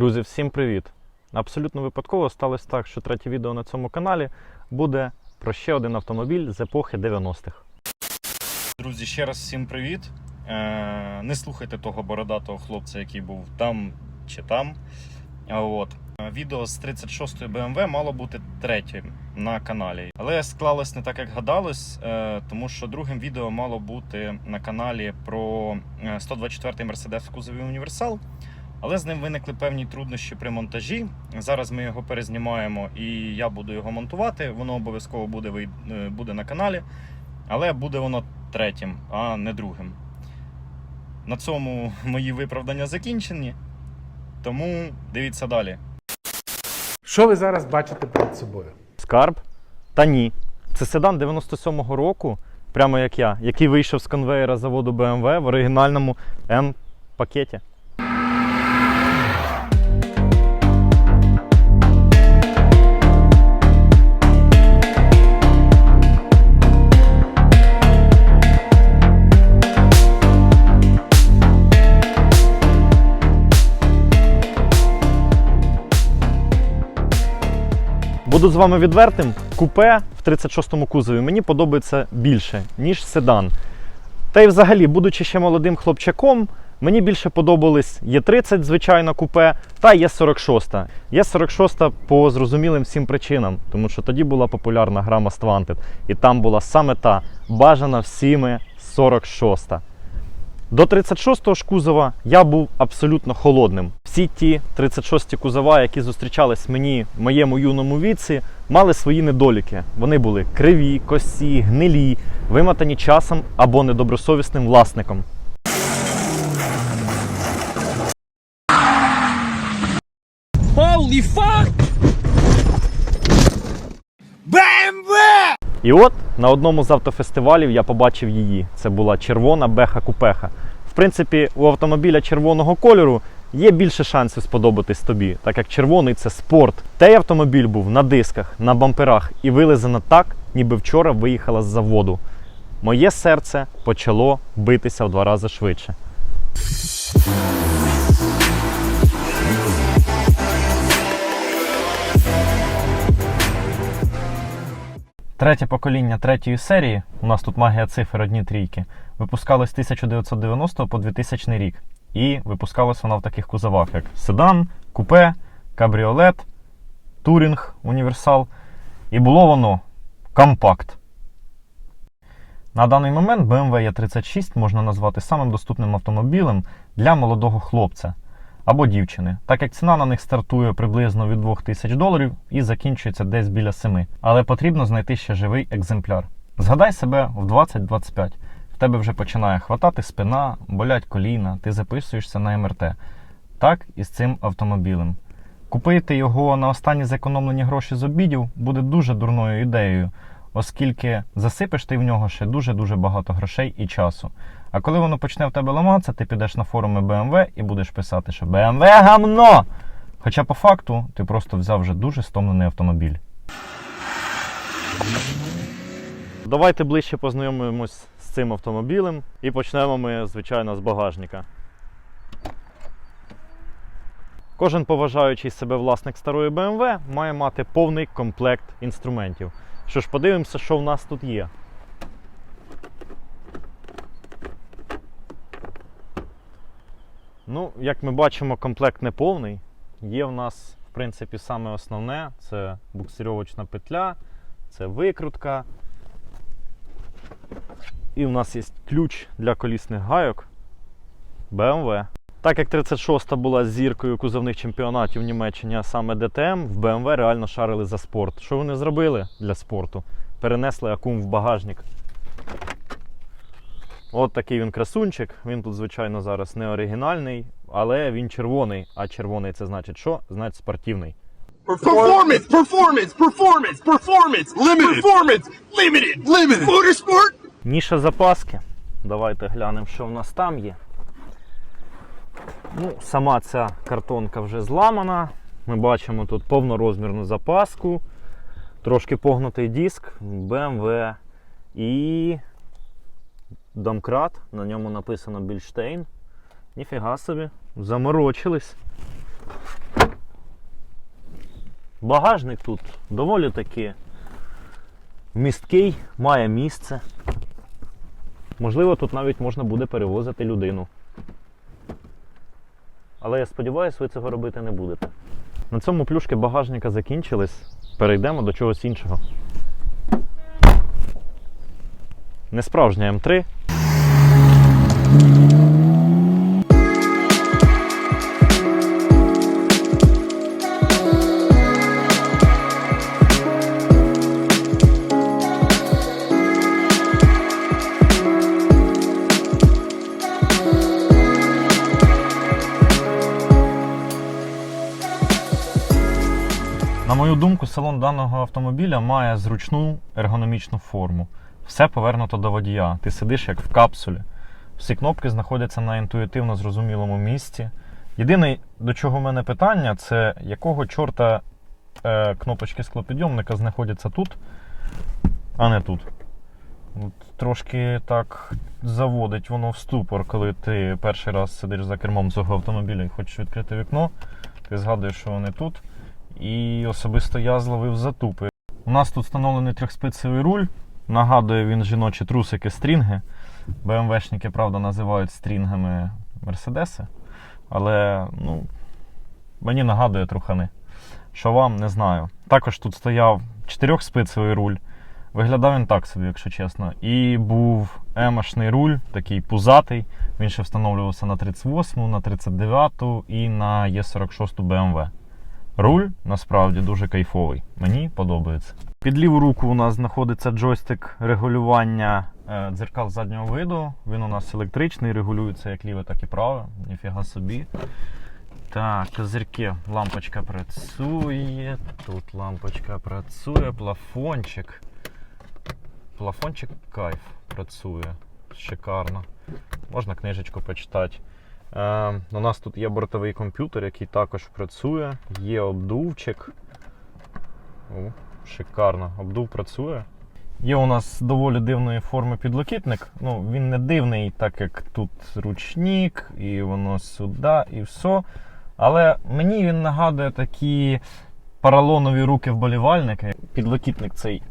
Друзі, всім привіт! Абсолютно випадково сталося так, що третє відео на цьому каналі буде про ще один автомобіль з епохи 90-х. Друзі, ще раз всім привіт. Е, не слухайте того бородатого хлопця, який був там чи там. От. Відео з 36-ї BMW мало бути третім на каналі. Але склалось не так, як гадалось, е, тому що другим відео мало бути на каналі про е, 124-й Mercedes в кузові Універсал. Але з ним виникли певні труднощі при монтажі. Зараз ми його перезнімаємо і я буду його монтувати. Воно обов'язково буде, вий- е, буде на каналі, але буде воно третім, а не другим. На цьому мої виправдання закінчені. Тому дивіться далі. Що ви зараз бачите перед собою? Скарб? Та ні. Це седан 97-го року, прямо як я, який вийшов з конвеєра заводу BMW в оригінальному М-пакеті. Буду з вами відвертим. Купе в 36-му кузові мені подобається більше, ніж седан. Та й взагалі, будучи ще молодим хлопчаком, мені більше подобались Є30, звичайно, купе, та Є46. Є46 по зрозумілим всім причинам, тому що тоді була популярна гра Most Wanted. І там була саме та бажана всіми 46. До 36-го ж кузова я був абсолютно холодним. Всі ті 36-ті кузова, які зустрічались мені в моєму юному віці, мали свої недоліки. Вони були криві, косі, гнилі, вимотані часом або недобросовісним власником. Holy fuck! І от на одному з автофестивалів я побачив її. Це була червона беха купеха. В принципі, у автомобіля червоного кольору є більше шансів сподобатись тобі, так як червоний це спорт. Той автомобіль був на дисках, на бамперах і вилизано так, ніби вчора виїхала з заводу. Моє серце почало битися в два рази швидше. Третє покоління третьої серії, у нас тут магія цифр одні трійки, випускалось з 1990 по 2000 рік. І випускалась вона в таких кузовах, як седан, купе, кабріолет, турінг, універсал. І було воно компакт. На даний момент BMW E36 можна назвати самим доступним автомобілем для молодого хлопця або дівчини, так як ціна на них стартує приблизно від 2000 доларів і закінчується десь біля 7. Але потрібно знайти ще живий екземпляр. Згадай себе в 20-25. Тебе вже починає хватати спина, болять коліна, ти записуєшся на МРТ. Так і з цим автомобілем. Купити його на останні зекономлені гроші з обідів буде дуже дурною ідеєю, оскільки засипеш ти в нього ще дуже-дуже багато грошей і часу. А коли воно почне в тебе ламатися, ти підеш на форуми BMW і будеш писати, що BMW гамно! Хоча по факту ти просто взяв вже дуже стомлений автомобіль. Давайте ближче познайомимось цим автомобілем і почнемо ми, звичайно, з багажника. Кожен поважаючий себе власник старої BMW має мати повний комплект інструментів. Що ж, подивимося, що в нас тут є. Ну, як ми бачимо, комплект не повний. Є в нас, в принципі, саме основне це буксирьовочна петля, це викрутка. І в нас є ключ для колісних гайок BMW. Так як 36-та була зіркою кузовних чемпіонатів в Німеччині, а саме ДТМ, в BMW реально шарили за спорт. Що вони зробили для спорту? Перенесли акум в багажник. От такий він красунчик. Він тут, звичайно, зараз не оригінальний, але він червоний. А червоний це значить що? Значить спортивний. Performance, performance, performance, performance, limited, performance, limited, limited, motorsport. Ніша запаски. Давайте глянемо, що в нас там є. Ну, Сама ця картонка вже зламана. Ми бачимо тут повнорозмірну запаску, трошки погнутий диск BMW і домкрат. На ньому написано Більштейн. Ніфіга собі, заморочились. Багажник тут доволі таки місткий, має місце. Можливо, тут навіть можна буде перевозити людину. Але я сподіваюся, ви цього робити не будете. На цьому плюшки багажника закінчились. Перейдемо до чогось іншого. Несправжня М3. Мою думку, салон даного автомобіля має зручну ергономічну форму. Все повернуто до водія. Ти сидиш як в капсулі. Всі кнопки знаходяться на інтуїтивно зрозумілому місці. Єдине, до чого в мене питання, це якого чорта е, кнопочки склопідйомника знаходяться тут, а не тут. От, трошки так заводить воно в ступор, коли ти перший раз сидиш за кермом цього автомобіля і хочеш відкрити вікно. Ти згадуєш, що вони тут. І особисто я зловив затупи. У нас тут встановлений трьохспицевий руль. Нагадує він жіночі трусики стрінги. БМВшники, правда, називають стрінгами Мерседеси. Але ну, мені нагадує трухани. Що вам не знаю. Також тут стояв чотирьохспицевий руль. Виглядав він так собі, якщо чесно. І був емашний руль, такий пузатий. Він ще встановлювався на 38, на 39 і на Е46 BMW. Руль насправді дуже кайфовий. Мені подобається. Під ліву руку у нас знаходиться джойстик регулювання е, дзеркал заднього виду. Він у нас електричний, регулюється як ліве, так і праве. Ніфіга собі. Так, козирки, лампочка працює. Тут лампочка працює, плафончик. Плафончик кайф працює. Шикарно. Можна книжечку почитати. Е, у нас тут є бортовий комп'ютер, який також працює. Є обдувчик. О, шикарно. Обдув працює. Є у нас доволі дивної форми підлокітник. Ну, він не дивний, так як тут ручник, і воно сюди, і все. Але мені він нагадує такі поролонові руки вболівальника. Підлокітник цей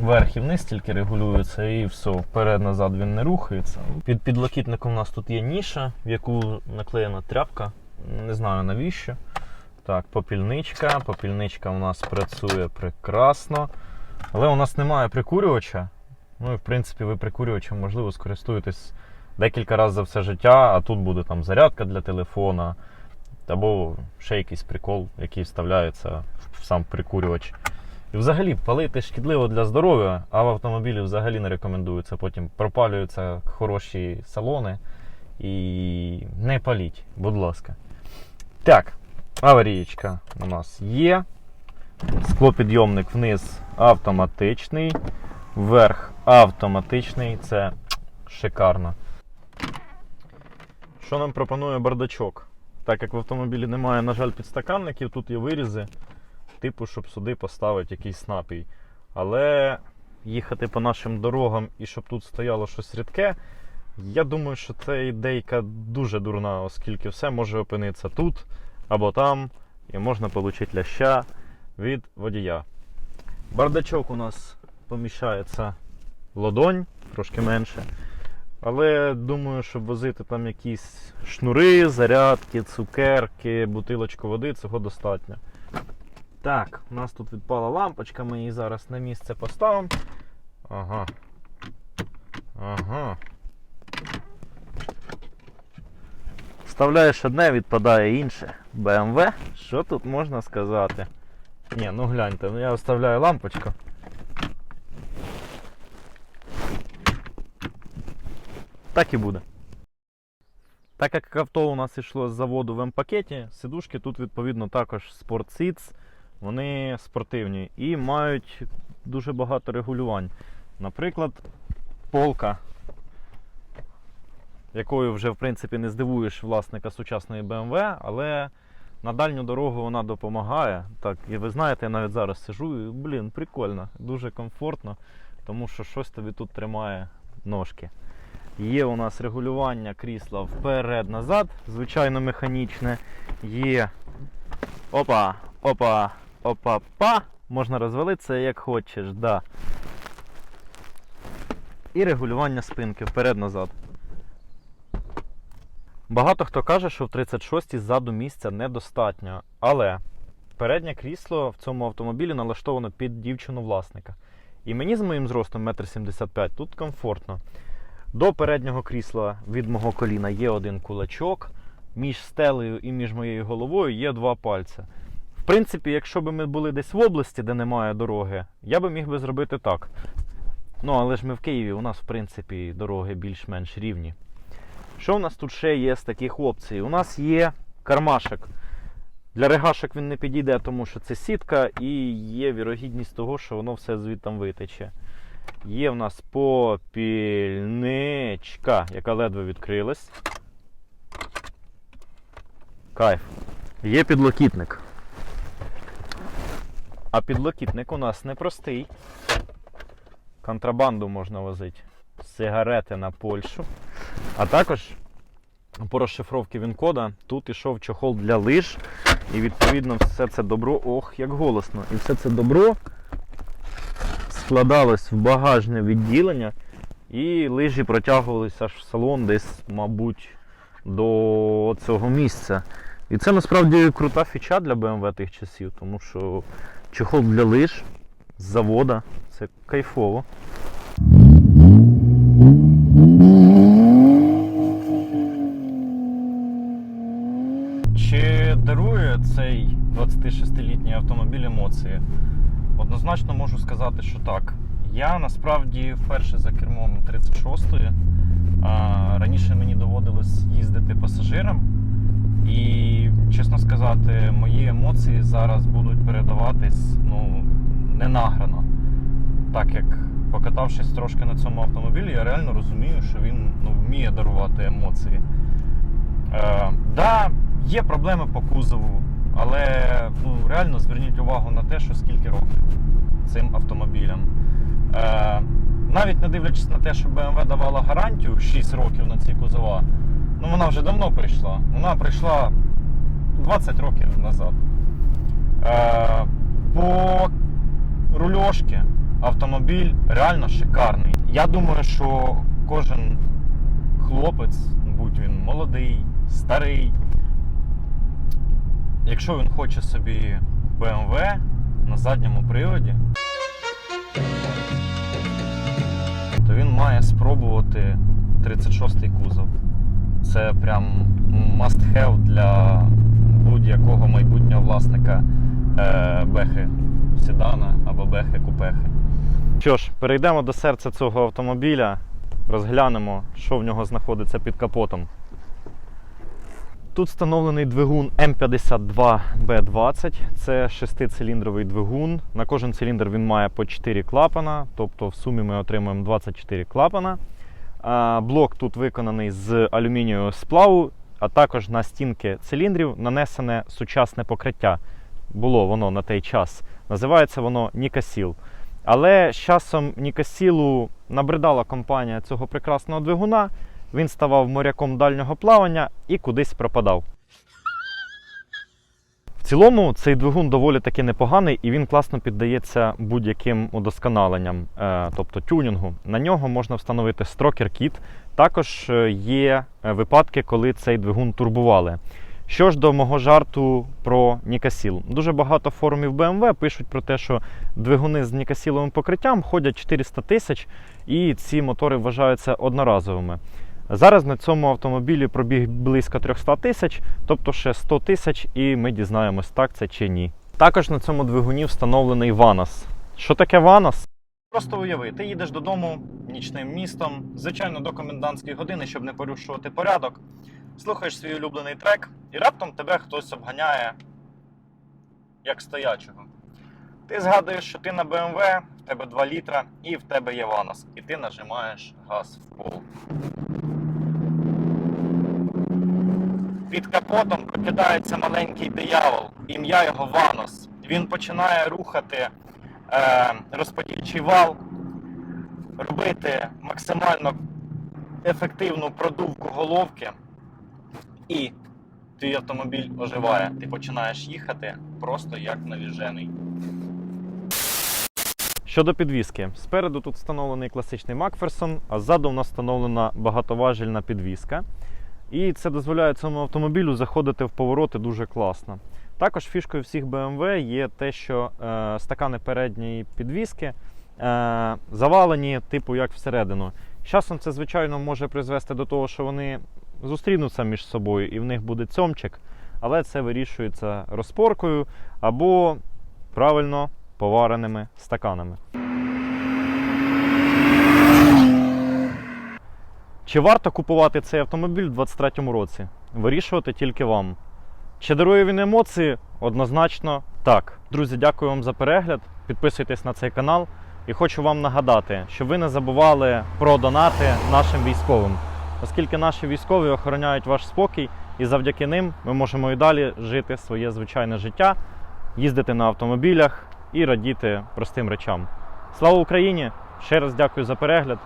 вверх і вниз тільки регулюється, і все, вперед-назад він не рухається. Під підлокітником у нас тут є ніша, в яку наклеєна тряпка. Не знаю навіщо. Так, попільничка. Попільничка у нас працює прекрасно. Але у нас немає прикурювача. Ну і в принципі ви прикурювачем, можливо, скористуєтесь декілька разів за все життя, а тут буде там зарядка для телефона, або ще якийсь прикол, який вставляється в сам прикурювач. І взагалі палити шкідливо для здоров'я, а в автомобілі взагалі не рекомендується. Потім пропалюються хороші салони. І не паліть, будь ласка. Так, аварієчка у нас є. Склопідйомник вниз автоматичний. Вверх автоматичний. Це шикарно. Що нам пропонує бардачок? Так як в автомобілі немає, на жаль, підстаканників, тут є вирізи типу, щоб сюди поставити якийсь напій. Але їхати по нашим дорогам і щоб тут стояло щось рідке, я думаю, що це ідейка дуже дурна, оскільки все може опинитися тут або там, і можна отримати ляща від водія. Бардачок у нас поміщається в ладонь, трошки менше. Але думаю, щоб возити там якісь шнури, зарядки, цукерки, бутилочку води, цього достатньо. Так, у нас тут відпала лампочка, ми її зараз на місце поставимо. Ага. Ага. Вставляєш одне, відпадає інше. BMW. Що тут можна сказати? Ні, ну гляньте, ну я вставляю лампочку. Так і буде. Так як авто у нас йшло з заводу в М-пакеті, сидушки тут відповідно також Sport Seats, вони спортивні і мають дуже багато регулювань. Наприклад, полка, якою вже в принципі не здивуєш власника сучасної BMW, але на дальню дорогу вона допомагає. Так, і ви знаєте, я навіть зараз сижу і блін, прикольно, дуже комфортно, тому що щось тобі тут тримає ножки. Є у нас регулювання крісла вперед-назад, звичайно механічне. Є. Опа, опа, опа, па. Можна розвалитися як хочеш, да. І регулювання спинки вперед-назад. Багато хто каже, що в 36-й ззаду місця недостатньо, але переднє крісло в цьому автомобілі налаштовано під дівчину власника. І мені з моїм зростом 1,75 м тут комфортно. До переднього крісла від мого коліна є один кулачок, між стелею і між моєю головою є два пальця. В принципі, якщо б ми були десь в області, де немає дороги, я би міг би зробити так. Ну, але ж ми в Києві, у нас, в принципі, дороги більш-менш рівні. Що у нас тут ще є з таких опцій? У нас є кармашек. Для регашок він не підійде, тому що це сітка, і є вірогідність того, що воно все звідтам витече. Є в нас попільничка, яка ледве відкрилась. Кайф. Є підлокітник. А підлокітник у нас непростий. Контрабанду можна возити. Сигарети на Польщу. А також по розшифровці він-кода тут ішов чохол для лиж. І відповідно все це добро, ох, як голосно. І все це добро складалось в багажне відділення, і лижі протягувалися аж в салон, десь, мабуть, до цього місця. І це насправді крута фіча для BMW тих часів, тому що чохол для лиж з завода це кайфово. Чи дарує цей 26-літній автомобіль емоції? Однозначно можу сказати, що так. Я насправді вперше за кермом 36-ї. Раніше мені доводилось їздити пасажиром. І, чесно сказати, мої емоції зараз будуть передаватись ну, ненаграно. Так як покатавшись трошки на цьому автомобілі, я реально розумію, що він ну, вміє дарувати емоції. Е, да, є проблеми по кузову, але ну, реально зверніть увагу на те, що скільки років цим автомобілям. Е, навіть не дивлячись на те, що BMW давала гарантію 6 років на ці кузова, ну вона вже давно прийшла. Вона прийшла 20 років назад. Е, по рульошки автомобіль реально шикарний. Я думаю, що кожен хлопець, будь він молодий, старий, якщо він хоче собі BMW на задньому приводі, то він має спробувати 36-й кузов. Це прям must have для будь-якого майбутнього власника е, бехи седана або бехи купехи. Що ж, перейдемо до серця цього автомобіля, розглянемо, що в нього знаходиться під капотом. Тут встановлений двигун М52B20. Це шестициліндровий двигун. На кожен циліндр він має по 4 клапана, тобто в сумі ми отримуємо 24 клапана. Блок тут виконаний з алюмінієвого сплаву, а також на стінки циліндрів нанесене сучасне покриття. Було воно на той час. Називається воно Нікасіл. Але з часом Нікасілу набридала компанія цього прекрасного двигуна. Він ставав моряком дальнього плавання і кудись пропадав. Цілому цей двигун доволі таки непоганий і він класно піддається будь-яким удосконаленням, е, тобто тюнінгу. На нього можна встановити строкер кіт. Також е, є е, випадки, коли цей двигун турбували. Що ж до мого жарту про Нікасіл. Дуже багато форумів BMW пишуть про те, що двигуни з Нікасіловим покриттям ходять 400 тисяч, і ці мотори вважаються одноразовими. Зараз на цьому автомобілі пробіг близько 300 тисяч, тобто ще 100 тисяч, і ми дізнаємось, так це чи ні. Також на цьому двигуні встановлений Ванос. Що таке Ванос? Просто уяви, ти їдеш додому нічним містом, звичайно, до комендантської години, щоб не порушувати порядок. Слухаєш свій улюблений трек, і раптом тебе хтось обганяє як стоячого. Ти згадуєш, що ти на BMW, в тебе 2 літра, і в тебе є Ванос, і ти нажимаєш газ в пол. Під капотом прокидається маленький диявол, ім'я його Ванос. Він починає рухати е, розподільчий вал, робити максимально ефективну продувку головки, і твій автомобіль оживає. Ти починаєш їхати просто як навіжений. Щодо підвіски, спереду тут встановлений класичний Макферсон, а ззаду у нас встановлена багатоважільна підвіска. І це дозволяє цьому автомобілю заходити в повороти дуже класно. Також фішкою всіх BMW є те, що е, стакани передньої підвіски е, завалені, типу як всередину. Часом це, звичайно, може призвести до того, що вони зустрінуться між собою і в них буде цьомчик, але це вирішується розпоркою або правильно повареними стаканами. Чи варто купувати цей автомобіль у 2023 році? Вирішувати тільки вам. Чи дарує він емоції? Однозначно так. Друзі, дякую вам за перегляд. Підписуйтесь на цей канал. І хочу вам нагадати, щоб ви не забували про донати нашим військовим, оскільки наші військові охороняють ваш спокій, і завдяки ним ми можемо і далі жити своє звичайне життя, їздити на автомобілях і радіти простим речам. Слава Україні! Ще раз дякую за перегляд.